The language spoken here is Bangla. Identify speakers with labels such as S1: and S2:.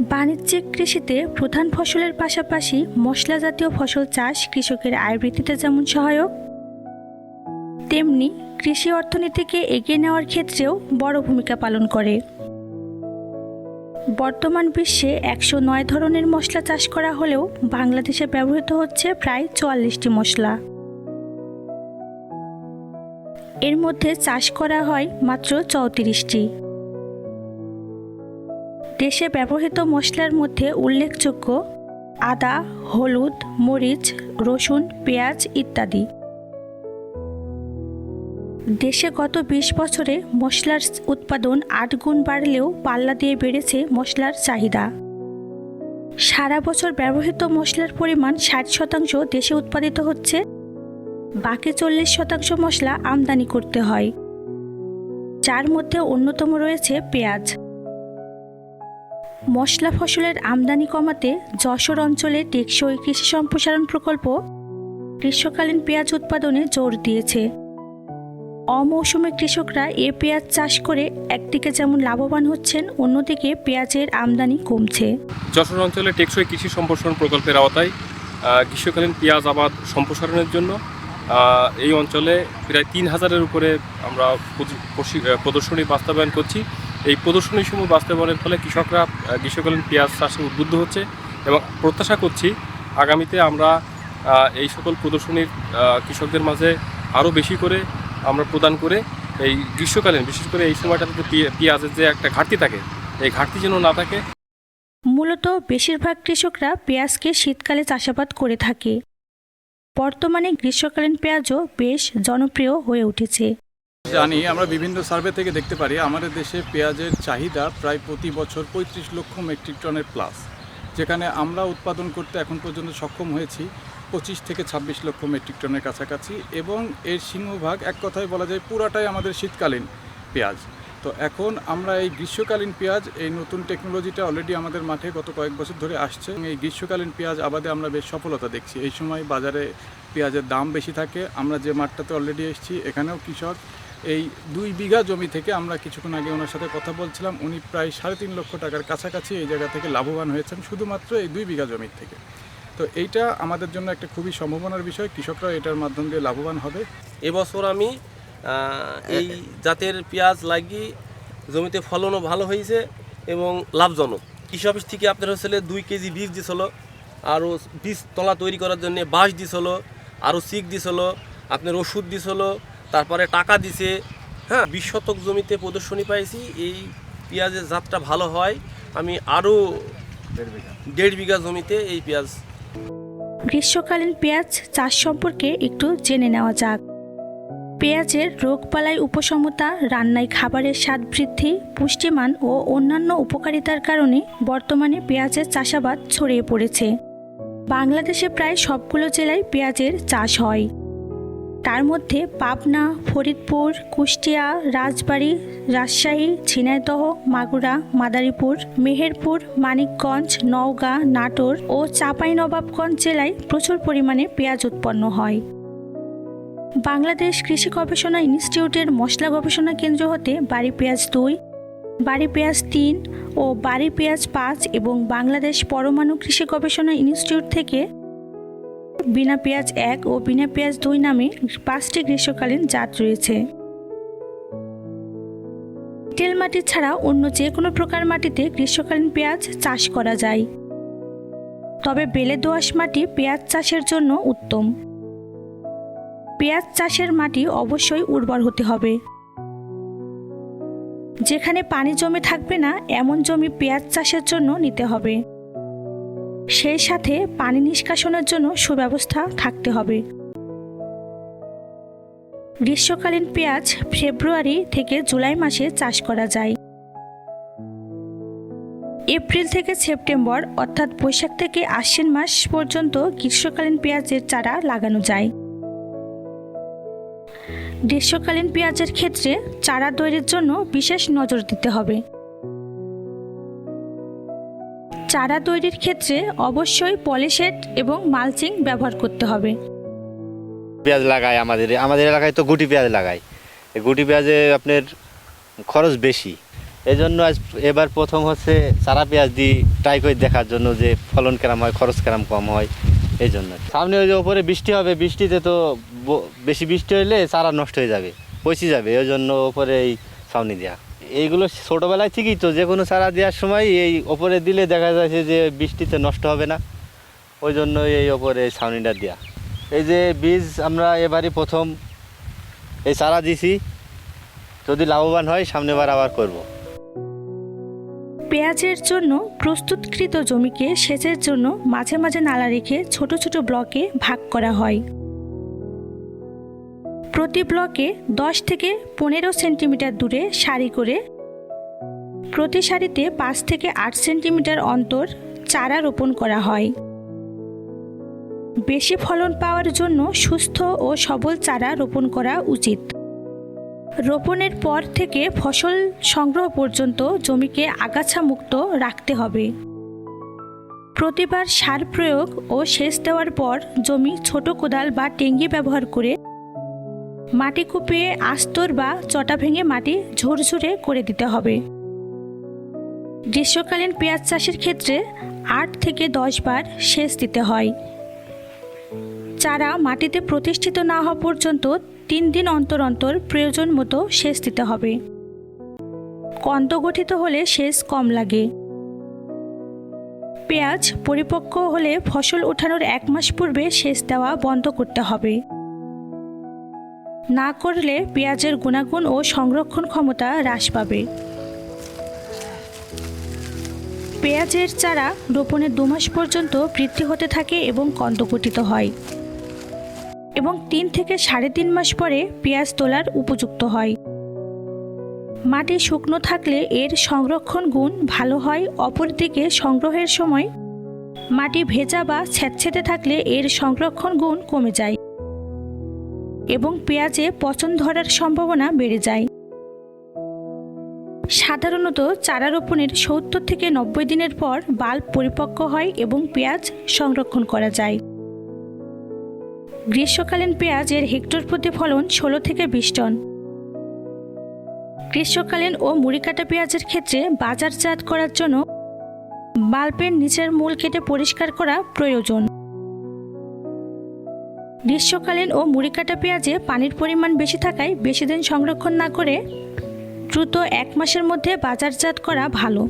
S1: বাণিজ্যিক কৃষিতে প্রধান ফসলের পাশাপাশি মশলা জাতীয় ফসল চাষ কৃষকের আয় বৃদ্ধিতে যেমন সহায়ক, তেমনি কৃষি অর্থনীতিকে এগিয়ে নেওয়ার ক্ষেত্রেও বড় ভূমিকা পালন করে। বর্তমান বিশ্বে একশো নয় ধরনের মশলা চাষ করা হলেও বাংলাদেশে ব্যবহৃত হচ্ছে প্রায় চুয়াল্লিশটি মশলা। এর মধ্যে চাষ করা হয় মাত্র চৌত্রিশটি। দেশে ব্যবহৃত মশলার মধ্যে উল্লেখযোগ্য আদা, হলুদ, মরিচ, রসুন, পেঁয়াজ ইত্যাদি। দেশে গত বিশ বছরে মশলার উৎপাদন আট গুণ বাড়লেও পাল্লা দিয়ে বেড়েছে মশলার চাহিদা। সারা বছর ব্যবহৃত মশলার পরিমাণ ষাট শতাংশ দেশে উৎপাদিত হচ্ছে। বাকি চল্লিশ শতাংশ মশলা আমদানি করতে হয়। যার মধ্যে অন্যতম রয়েছে পেঁয়াজ। মশলা ফসলের আমদানি কমাতে যশোর অঞ্চলে টেকসই কৃষি সম্প্রসারণ প্রকল্প গ্রীষ্মকালীন পেঁয়াজ উৎপাদনে জোর দিয়েছে। অমৌসুমে কৃষকরা এ পেঁয়াজ চাষ করে একদিকে যেমন লাভবান হচ্ছেন, অন্যদিকে পেঁয়াজের আমদানি কমছে।
S2: যশোর অঞ্চলে টেকসই কৃষি সম্প্রসারণ প্রকল্পের আওতায় গ্রীষ্মকালীন পেঁয়াজ আবাদ সম্প্রসারণের জন্য এই অঞ্চলে প্রায় তিন হাজারের উপরে আমরা প্রদর্শনী বাস্তবায়ন করছি। এই প্রদর্শনী সমূহ বাস্তবায়নের ফলে কৃষকরা গ্রীষ্মকালীন পেঁয়াজ চাষে উদ্বুদ্ধ হচ্ছে এবং প্রত্যাশা করছি আগামীতে আমরা এই সকল প্রদর্শনীর কৃষকদের মাঝে আরও বেশি করে আমরা প্রদান করে এই গ্রীষ্মকালীন, বিশেষ করে এই সময়টাতে পেঁয়াজের যে একটা ঘাটতি থাকে, এই ঘাটতি যেন না থাকে।
S1: মূলত বেশিরভাগ কৃষকরা পেঁয়াজকে শীতকালে চাষাবাদ করে থাকে। বর্তমানে গ্রীষ্মকালীন পেঁয়াজও বেশ জনপ্রিয় হয়ে উঠেছে।
S3: জানি, আমরা বিভিন্ন সার্ভে থেকে দেখতে পারি, আমাদের দেশে পেঁয়াজের চাহিদা প্রায় প্রতি বছর পঁয়ত্রিশ লক্ষ মেট্রিক টনের প্লাস যেখানে আমরা উৎপাদন করতে এখন পর্যন্ত সক্ষম হয়েছি পঁচিশ থেকে ছাব্বিশ লক্ষ মেট্রিক টনের কাছাকাছি, এবং এর সিংহভাগ, এক কথায় বলা যায়, পুরাটাই আমাদের শীতকালীন পেঁয়াজ। তো এখন আমরা এই গ্রীষ্মকালীন পেঁয়াজ, এই নতুন টেকনোলজিটা অলরেডি আমাদের মাঠে গত কয়েক বছর ধরে আসছে এই গ্রীষ্মকালীন পেঁয়াজ আবাদে আমরা বেশ সফলতা দেখছি। এই সময় বাজারে পেঁয়াজের দাম বেশি থাকে, আমরা যে মাঠটাতে অলরেডি এসেছি, এখানেও কৃষক এই দুই বিঘা জমি থেকে আমরা কিছুক্ষণ আগে ওনার সাথে কথা বলছিলাম, উনি প্রায় সাড়ে তিন লক্ষ টাকার কাছাকাছি এই জায়গা থেকে লাভবান হয়েছেন, শুধুমাত্র এই দুই বিঘা জমির থেকে। তো এইটা আমাদের জন্য একটা খুবই সম্ভাবনার বিষয় কৃষকরা এটার মাধ্যম দিয়ে লাভবান হবে।
S4: এবছর আমি এই জাতের পেঁয়াজ লাগিয়ে জমিতে ফলনও ভালো হয়েছে এবং লাভজনক। কৃষি অফিস থেকে আপনার হচ্ছে দুই কেজি বীজ দিছিল, আরও বীজ তলা তৈরি করার জন্য বাঁশ দিছিল, আরও সিক দিছিল, আপনার ওষুধ দিছিল তারপরে টাকা দিছে। হ্যাঁ বিশ শতক জমিতে প্রদর্শনী পাইছি। এই পেঁয়াজের জাতটা ভালো হয়। আমি আরও দেড় বিঘা জমিতে এই পেঁয়াজ।
S1: গ্রীষ্মকালীন পেঁয়াজ চাষ সম্পর্কে একটু জেনে নেওয়া যাক। পেঁয়াজের রোগবালাই উপশমতা রান্নায় খাবারের স্বাদ বৃদ্ধি পুষ্টিমান ও অন্যান্য উপকারিতার কারণে বর্তমানে পেঁয়াজের চাষাবাদ ছড়িয়ে পড়েছে। বাংলাদেশে প্রায় সবগুলো জেলায় পেঁয়াজের চাষ হয়। তার মধ্যে পাবনা, ফরিদপুর, কুষ্টিয়া, রাজবাড়ী, রাজশাহী, ঝিনাইদহ, মাগুরা, মাদারীপুর, মেহেরপুর, মানিকগঞ্জ, নওগাঁ, নাটোর ও চাঁপাইনবাবগঞ্জ জেলায় প্রচুর পরিমাণে পেঁয়াজ উৎপন্ন হয়। বাংলাদেশ কৃষি গবেষণা ইনস্টিটিউটের মশলা গবেষণা কেন্দ্র হতে বাড়ি পেঁয়াজ দুই, বাড়ি পেঁয়াজ তিন ও বাড়ি পেঁয়াজ পাঁচ এবং বাংলাদেশ পরমাণু কৃষি গবেষণা ইনস্টিটিউট থেকে বিনা পেঁয়াজ এক ও বিনা পেঁয়াজ দুই নামে পাঁচটি গ্রীষ্মকালীন জাত রয়েছে। এঁটেল মাটি ছাড়া অন্য যে কোনো প্রকার মাটিতে গ্রীষ্মকালীন পেঁয়াজ চাষ করা যায়। তবে বেলে দোআঁশ মাটি পেঁয়াজ চাষের জন্য উত্তম। পেঁয়াজ চাষের মাটি অবশ্যই উর্বর হতে হবে। যেখানে পানি জমে থাকবে না, এমন জমি পেঁয়াজ চাষের জন্য নিতে হবে। সেই সাথে পানি নিষ্কাশনের জন্য সুব্যবস্থা থাকতে হবে। গ্রীষ্মকালীন পেঁয়াজ ফেব্রুয়ারি থেকে জুলাই মাসে চাষ করা যায়। এপ্রিল থেকে সেপ্টেম্বর অর্থাৎ বৈশাখ থেকে আশ্বিন মাস পর্যন্ত গ্রীষ্মকালীন পেঁয়াজের চারা লাগানো যায়। গ্রীষ্মকালীন পেঁয়াজের ক্ষেত্রে চারা তৈরির জন্য বিশেষ নজর দিতে হবে। চারা তৈরির ক্ষেত্রে অবশ্যই পলিশেড এবং মালচিং ব্যবহার করতে হবে।
S5: পেঁয়াজ লাগায় আমাদের আমাদের এলাকায় তো গুটি পেঁয়াজ লাগায়। এই গুটি পেঁয়াজে আপনার খরচ বেশি। এই জন্য আজ এবার প্রথম হচ্ছে চারা পেঁয়াজ দিই ট্রাই করে দেখার জন্য যে ফলন কেরাম হয়, খরচ কেরাম কম হয়, এই জন্য। সামনে ওই যে ওপরে বৃষ্টি হবে, বৃষ্টিতে তো বেশি বৃষ্টি হলে চারা নষ্ট হয়ে যাবে, পচে যাবে ওই জন্য ওপরে এই ছাউনি দেওয়া এইগুলো ছোটোবেলায় ঠিকই তো যে কোনো চারা দেওয়ার সময় এই ওপরে দিলে দেখা যাচ্ছে যে বৃষ্টিতে নষ্ট হবে না। ওই জন্য এই ওপরে ছাউনিটা দেওয়া এই যে বীজ আমরা এবারই প্রথম এই চারা দিছি। যদি লাভবান হয়, সামনেবার আবার করব।
S1: পেঁয়াজের জন্য প্রস্তুতকৃত জমিকে সেচের জন্য মাঝে মাঝে নালা রেখে ছোট ছোট ব্লকে ভাগ করা হয়। প্রতি ব্লকে দশ থেকে পনেরো সেন্টিমিটার দূরে সারি করে প্রতি সারিতে পাঁচ থেকে আট সেন্টিমিটার অন্তর চারা রোপণ করা হয়। বেশি ফলন পাওয়ার জন্য সুস্থ ও সবল চারা রোপণ করা উচিত। রোপণের পর থেকে ফসল সংগ্রহ পর্যন্ত জমিকে আগাছা মুক্ত রাখতে হবে। প্রতিবার সার প্রয়োগ ও সেচ দেওয়ার পর জমি ছোট কোদাল বা টেঙ্গি ব্যবহার করে মাটি কুপিয়ে আস্তর বা চটা ভেঙে মাটি ঝুরঝুরে করে দিতে হবে। গ্রীষ্মকালীন পেঁয়াজ চাষের ক্ষেত্রে আট থেকে দশ বার সেচ দিতে হয়। চারা মাটিতে প্রতিষ্ঠিত না হওয়া পর্যন্ত তিন দিন অন্তর অন্তর প্রয়োজন মতো সেচ দিতে হবে। কন্দ গঠিত হলে সেচ কম লাগে। পেঁয়াজ পরিপক্ক হলে ফসল ওঠানোর এক মাস পূর্বে সেচ দেওয়া বন্ধ করতে হবে। না করলে পেঁয়াজের গুণাগুণ ও সংরক্ষণ ক্ষমতা হ্রাস পাবে। পেঁয়াজের চারা রোপণের দু মাস পর্যন্ত বৃদ্ধি হতে থাকে এবং কন্দ গঠিত হয় এবং তিন থেকে সাড়ে তিন মাস পরে পেঁয়াজ তোলার উপযুক্ত হয়। মাটি শুকনো থাকলে এর সংরক্ষণ গুণ ভালো হয়। অপরদিকে সংগ্রহের সময় মাটি ভেজা বা ছ্যাঁতছেঁতে থাকলে এর সংরক্ষণ গুণ কমে যায়। এবং পেঁয়াজে পচন ধরার সম্ভাবনা বেড়ে যায়। সাধারণত চারা রোপণের সত্তর থেকে নব্বই দিনের পর বাল্ব পরিপক্ক হয় এবং পেঁয়াজ সংরক্ষণ করা যায়। গ্রীষ্মকালীন পেঁয়াজ এর হেক্টর প্রতি ফলন ষোলো থেকে বিশ টন। গ্রীষ্মকালীন ও মুড়ি কাটা পেঁয়াজের ক্ষেত্রে বাজারজাত করার জন্য বাল্বের নিচের মূল কেটে পরিষ্কার করা প্রয়োজন। গ্রীষ্মকালীন ও মুড়ি কাটা পেঁয়াজে পানির পরিমাণ বেশি থাকায় বেশি দিন সংরক্ষণ না করে দ্রুত এক মাসের মধ্যে বাজারজাত করা ভালো।